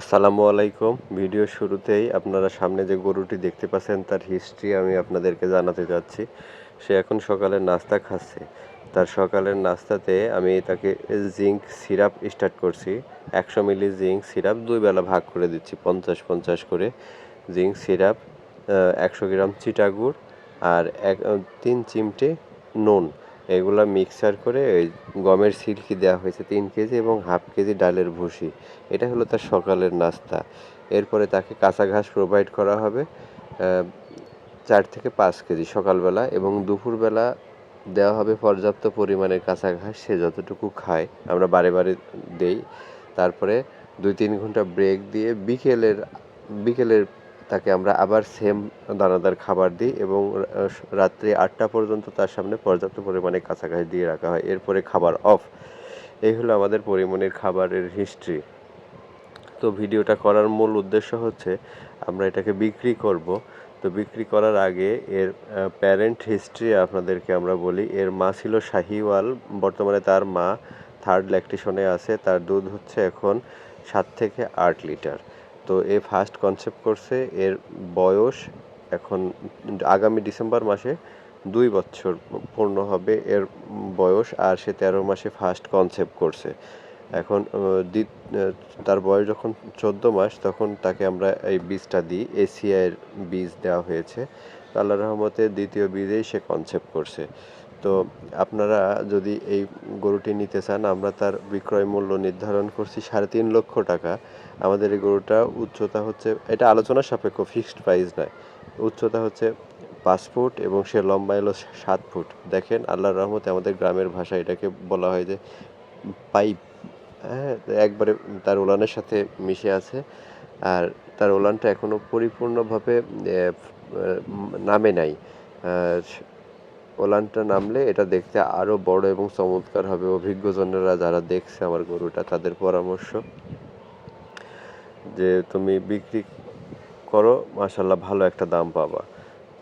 আসসালামু আলাইকুম। ভিডিও শুরুতেই আপনারা সামনে যে গরুটি দেখতে পাচ্ছেন, তার হিস্ট্রি আমি আপনাদেরকে জানাতে যাচ্ছি। সে এখন সকালের নাস্তা খাচ্ছে। তার সকালের নাস্তাতে আমি তাকে জিঙ্ক সিরাপ স্টার্ট করছি। একশো মিলি জিঙ্ক সিরাপ দুই বেলা ভাগ করে দিচ্ছি, পঞ্চাশ পঞ্চাশ করে। জিঙ্ক সিরাপ একশো গ্রাম চিটাগুড় আর এক, তিন চিমটে নুন। এগুলা মিক্সার করে ওই গমের সিল্কি দেওয়া হয়েছে তিন কেজি এবং হাফ কেজি ডালের ভুসি। এটা হলো তার সকালের নাস্তা। এরপরে তাকে কাঁচা ঘাস প্রোভাইড করা হবে চার থেকে পাঁচ কেজি সকালবেলা এবং দুপুরবেলা দেওয়া হবে পর্যাপ্ত পরিমাণের কাঁচা ঘাস, সে যতটুকু খায়। আমরা বারে বারে দেই। তারপরে দুই তিন ঘণ্টা ব্রেক দিয়ে বিকেলের বিকেলের তাকে আমরা আবার সেম দানাদার খাবার দিই এবং রাত্রি আটটা পর্যন্ত তার সামনে পর্যাপ্ত পরিমাণে কাছাকাছি দিয়ে রাখা হয়। এরপরে খাবার অফ এই হলো আমাদের পরিমণির খাবারের হিস্ট্রি তো ভিডিওটা করার মূল উদ্দেশ্য হচ্ছে, আমরা এটাকে বিক্রি করব। তো বিক্রি করার আগে এর প্যারেন্ট হিস্ট্রি আপনাদেরকে আমরা বলি। এর মা ছিল শাহিওয়াল। বর্তমানে তার মা থার্ড ল্যাকটেশনে আছে। তার দুধ হচ্ছে এখন সাত থেকে আট লিটার। তো এ ফার্স্ট কনসেপ্ট করছে এর বয়স এখন আগামী ডিসেম্বর মাসে দুই বছর পূর্ণ হবে এর বয়স আর সে তেরো মাসে ফার্স্ট কনসেপ্ট করছে এখন তার বয়স যখন চোদ্দ মাস তখন তাকে আমরা এই বীজটা দিই এসিআইয়ের বীজ দেওয়া হয়েছে। আল্লাহ রহমতে দ্বিতীয় বীজেই সে কনসেপ্ট করছে তো আপনারা যদি এই গরুটি নিতে চান, আমরা তার বিক্রয় মূল্য নির্ধারণ করছি সাড়ে তিন লক্ষ টাকা। আমাদের এই গরুটা উচ্চতা হচ্ছে, এটা আলোচনা সাপেক্ষ ফিক্সড প্রাইস নয়। উচ্চতা হচ্ছে পাঁচ ফুট এবং সে লম্বা এলো সাত ফুট। দেখেন, আল্লাহর রহমতে আমাদের গ্রামের ভাষা এটাকে বলা হয় যে পাইপ। হ্যাঁ একবারে তার ওলানের সাথে মিশে আছে। আর তার ওলানটা এখনও পরিপূর্ণভাবে নামে নাই। ওলানটা নামলে এটা দেখতে আরও বড় এবং চমৎকার হবে। অভিজ্ঞজনেরা যারা দেখছে আমার গরুটা, তাদের পরামর্শ যে তুমি বিক্রি করো মাসাল্লাহ ভালো একটা দাম পাবা।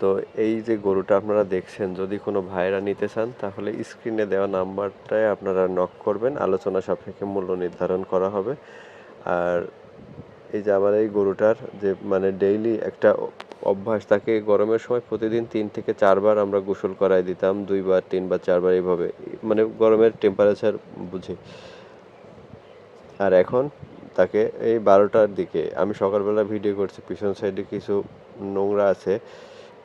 তো এই যে গরুটা আপনারা দেখছেন, যদি কোনো ভাইরা নিতে চান, তাহলে স্ক্রিনে দেওয়া নাম্বারটায় আপনারা নক করবেন, আলোচনা সাপেক্ষে মূল্য নির্ধারণ করা হবে। আর এই যে আমার এই গরুটার যে মানে ডেইলি একটা অভ্যাস, তাকে গরমের সময় প্রতিদিন তিন থেকে চারবার আমরা গোসল করাই দিতাম, দুইবার, তিনবার, চারবার, এইভাবে। মানে গরমের টেম্পারেচার বুঝে। আর এখন তাকে এই বারোটার দিকে, আমি সকালবেলা ভিডিও করছি, পিছন সাইডে কিছু নোংরা আছে,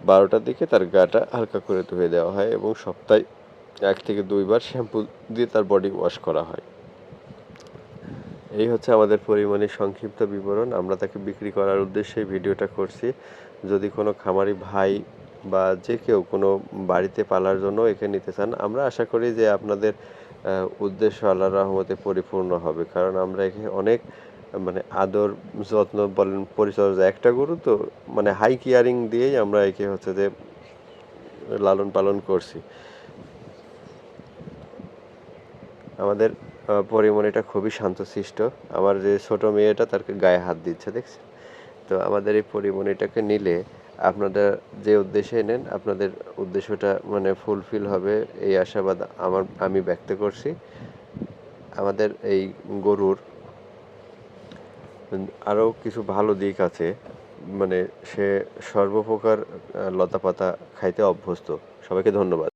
বারোটার দিকে তার গাটা হালকা করে ধুয়ে দেওয়া হয় এবং সপ্তাহে এক থেকে দুইবার শ্যাম্পু দিয়ে তার বডি ওয়াশ করা হয়। এই হচ্ছে আমাদের পরিমাণের সংক্ষিপ্ত বিবরণ। আমরা তাকে বিক্রি করার উদ্দেশ্যে ভিডিওটা করছি। যদি কোনো খামারি ভাই বা যে কেউ কোনো বাড়িতে পালার জন্য একে নিতে চান, আমরা আশা করি যে আপনাদের উদ্দেশ্য আল্লাহ রহমতে পরিপূর্ণ হবে। কারণ আমরা এখানে অনেক মানে আদর, যত্ন বলেন পরিচর্যা, একটা গরু তো মানে হাই কেয়ারিং দিয়েই আমরা একে হচ্ছে যে লালন পালন করছি। আমাদের পরিমণিটা খুবই শান্তশিষ্ট। আমার যে ছোট মেয়েটা তার গায়ে হাত দিচ্ছে, দেখছেন? তো আমাদের এই পরিমণিটাকে নিলে আপনারা যে উদ্দেশ্যে নেন, আপনাদের উদ্দেশ্যটা মানে ফুলফিল হবে এই আশাবাদ আমার, আমি ব্যক্ত করছি। আমাদের এই গরুর আরও কিছু ভালো দিক আছে। মানে সে সর্বপ্রকার লতাপাতা খাইতে অভ্যস্ত। সবাইকে ধন্যবাদ।